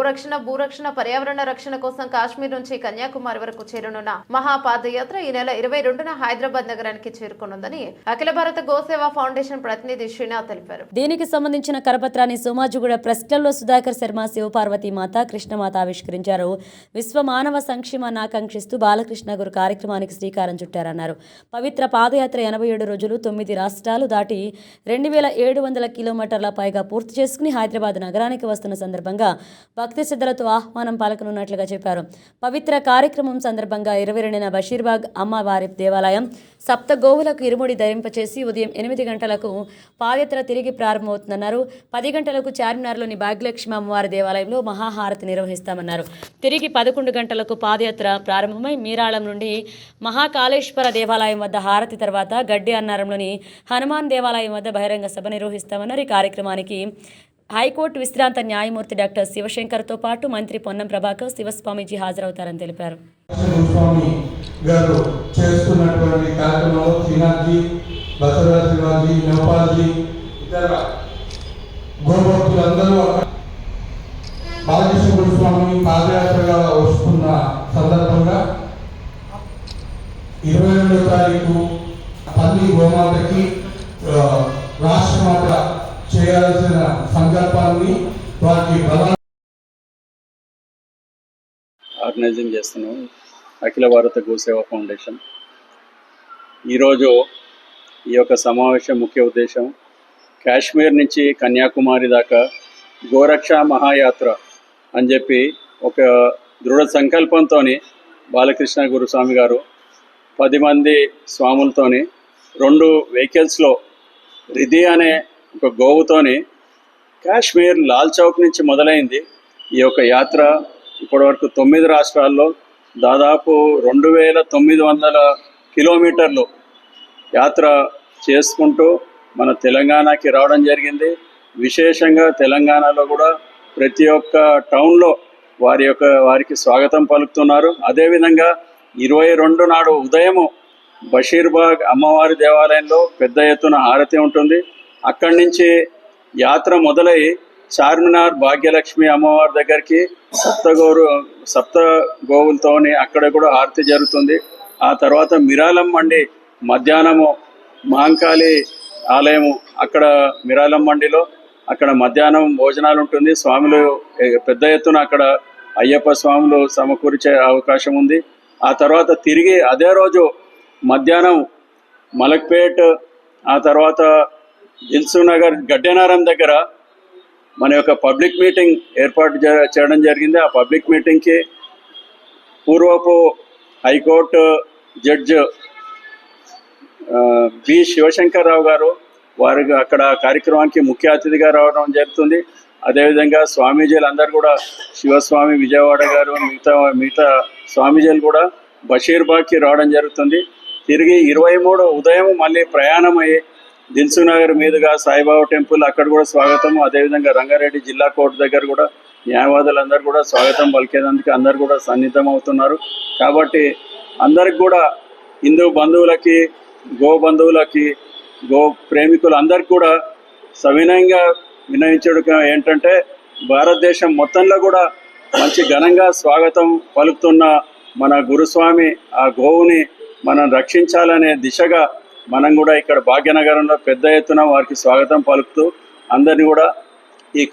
భూరక్షణ భూరక్షణ పర్యావరణ రక్షణ కోసం కాశ్మీర్ నుంచి కన్యాకుమారి వరకు చేరనున్న మహాపాదయాత్ర ఈ నెల ఇరవై రెండున హైదరాబాద్ నగరానికి చేరుకోనుందని అఖిల భారత గోసేవ ఫౌండేషన్ ప్రతినిధి శ్రీనాథ్ తెలిపారు. దీనికి సంబంధించిన కరపత్రాన్ని సోమాజిగూడ ప్రెస్ క్లబ్లో సుధాకర్ శర్మ శివపార్వతి మాత కృష్ణమాత ఆవిష్కరించారు. విశ్వ మానవ సంక్షేమాన్ని ఆకాంక్షిస్తూ బాలకృష్ణ గురు కార్యక్రమానికి శ్రీకారం చుట్టారన్నారు. పవిత్ర పాదయాత్ర ఎనభై ఏడు రోజులు తొమ్మిది రాష్ట్రాలు దాటి రెండు వేల ఏడు వందల కిలోమీటర్ల పైగా పూర్తి చేసుకుని హైదరాబాద్ నగరానికి వస్తున్న సందర్భంగా భక్తి శ్రద్ధలతో ఆహ్వానం పలకనున్నట్లుగా చెప్పారు. పవిత్ర కార్యక్రమం సందర్భంగా ఇరవై రెండున బషీర్బాగ్ అమ్మవారి దేవాలయం సప్త గోవులకు ఇరుముడి ధరింపచేసి ఉదయం ఎనిమిది గంటలకు పాదయాత్ర తిరిగి ప్రారంభమవుతుందన్నారు. పది గంటలకు చార్మినార్లోని భాగ్యలక్ష్మి అమ్మవారి దేవాలయంలో మహాహారతి నిర్వహిస్తామన్నారు. తిరిగి పదకొండు గంటలకు పాదయాత్ర ప్రారంభమై మీరాళం నుండి మహాకాళేశ్వర దేవాలయం వద్ద హారతి తర్వాత గడ్డి అన్నారంలోని హనుమాన్ దేవాలయం వద్ద బహిరంగ సభ నిర్వహిస్తామన్నారు. ఈ కార్యక్రమానికి హైకోర్టు విశ్రాంత న్యాయమూర్తి డాక్టర్ శివశంకర్తో పాటు మంత్రి పొన్నం ప్రభాకర్ శివస్వామీజీ హాజరవుతారని తెలిపారు. గారు చేస్తున్నటువంటి కార్యక్రమంలో శ్రీనాథ్జీ బసవరాజ్ శివాజీ ఇతర గోభక్తులందరూ బాలకృష్ణ స్వామి పాదయాత్రగా వస్తున్న సందర్భంగా ఇరవై రెండో తారీఖు పల్లి గోమాతకి రాష్ట్రమాత చేయాల్సిన సంకల్పాన్ని వారికి ఆర్గనైజింగ్ చేస్తున్నాం. అఖిల భారత గోసేవ ఫౌండేషన్. ఈరోజు ఈ యొక్క సమావేశం ముఖ్య ఉద్దేశం కాశ్మీర్ నుంచి కన్యాకుమారి దాకా గోరక్ష మహాయాత్ర అని చెప్పి ఒక దృఢ సంకల్పంతో బాలకృష్ణ గురుస్వామి గారు పది మంది స్వాములతోని రెండు వెహికల్స్లో రిధి అనే ఒక గోవుతోని కాశ్మీర్ లాల్ చౌక్ నుంచి మొదలైంది ఈ యొక్క యాత్ర. ఇప్పటివరకు తొమ్మిది రాష్ట్రాల్లో దాదాపు రెండు వేల తొమ్మిది వందల కిలోమీటర్లు యాత్ర చేసుకుంటూ మన తెలంగాణకి రావడం జరిగింది. విశేషంగా తెలంగాణలో కూడా ప్రతి ఒక్క టౌన్లో వారి యొక్క వారికి స్వాగతం పలుకుతున్నారు. అదేవిధంగా ఇరవై రెండు నాడు ఉదయము బషీర్బాగ్ అమ్మవారి దేవాలయంలో పెద్ద ఎత్తున హారతి ఉంటుంది. అక్కడి నుంచి యాత్ర మొదలై చార్మినార్ భాగ్యలక్ష్మి అమ్మవారి దగ్గరికి సప్తగోరు సప్త గోవులతోని అక్కడ కూడా ఆర్తి జరుగుతుంది. ఆ తర్వాత మిరాలం మండి మధ్యాహ్నము మహంకాళి ఆలయము అక్కడ మిరాలం మండిలో అక్కడ మధ్యాహ్నం భోజనాలు ఉంటుంది స్వాములు పెద్ద ఎత్తున అక్కడ అయ్యప్ప స్వాములు సమకూర్చే అవకాశం ఉంది. ఆ తర్వాత తిరిగి అదే రోజు మధ్యాహ్నం మలక్పేట్ ఆ తర్వాత నగర్ గడ్డెనారం దగ్గర మన యొక్క పబ్లిక్ మీటింగ్ ఏర్పాటు చే- చేయడం జరిగింది. ఆ పబ్లిక్ మీటింగ్కి పూర్వపు high court judge B. Shivashankar Rao గారు వారు అక్కడ కార్యక్రమానికి ముఖ్య అతిథిగా రావడం జరుగుతుంది. అదేవిధంగా స్వామీజీలు అందరు కూడా శివస్వామి విజయవాడ గారు మిగతా మిగతా స్వామీజీలు కూడా బషీర్బాగ్కి రావడం జరుగుతుంది. తిరిగి ఇరవై మూడు ఉదయం మళ్ళీ ప్రయాణం అయ్యి దిల్సు నగర్ మీదుగా సాయిబాబా టెంపుల్ అక్కడ కూడా స్వాగతం. అదేవిధంగా రంగారెడ్డి జిల్లా కోర్టు దగ్గర కూడా న్యాయవాదులందరూ కూడా స్వాగతం పలికేందుకు అందరు కూడా సన్నిహితం అవుతున్నారు. కాబట్టి అందరికి కూడా హిందూ బంధువులకి గో బంధువులకి గో ప్రేమికులు అందరికి కూడా సవినయంగా వినయించడం ఏంటంటే భారతదేశం మొత్తంలో కూడా మంచి ఘనంగా స్వాగతం పలుకుతున్న మన గురుస్వామి ఆ గోవుని మనం రక్షించాలనే దిశగా మనం కూడా ఇక్కడ భాగ్యనగరంలో పెద్ద ఎత్తున వారికి స్వాగతం పలుకుతూ అందరినీ కూడా ఈ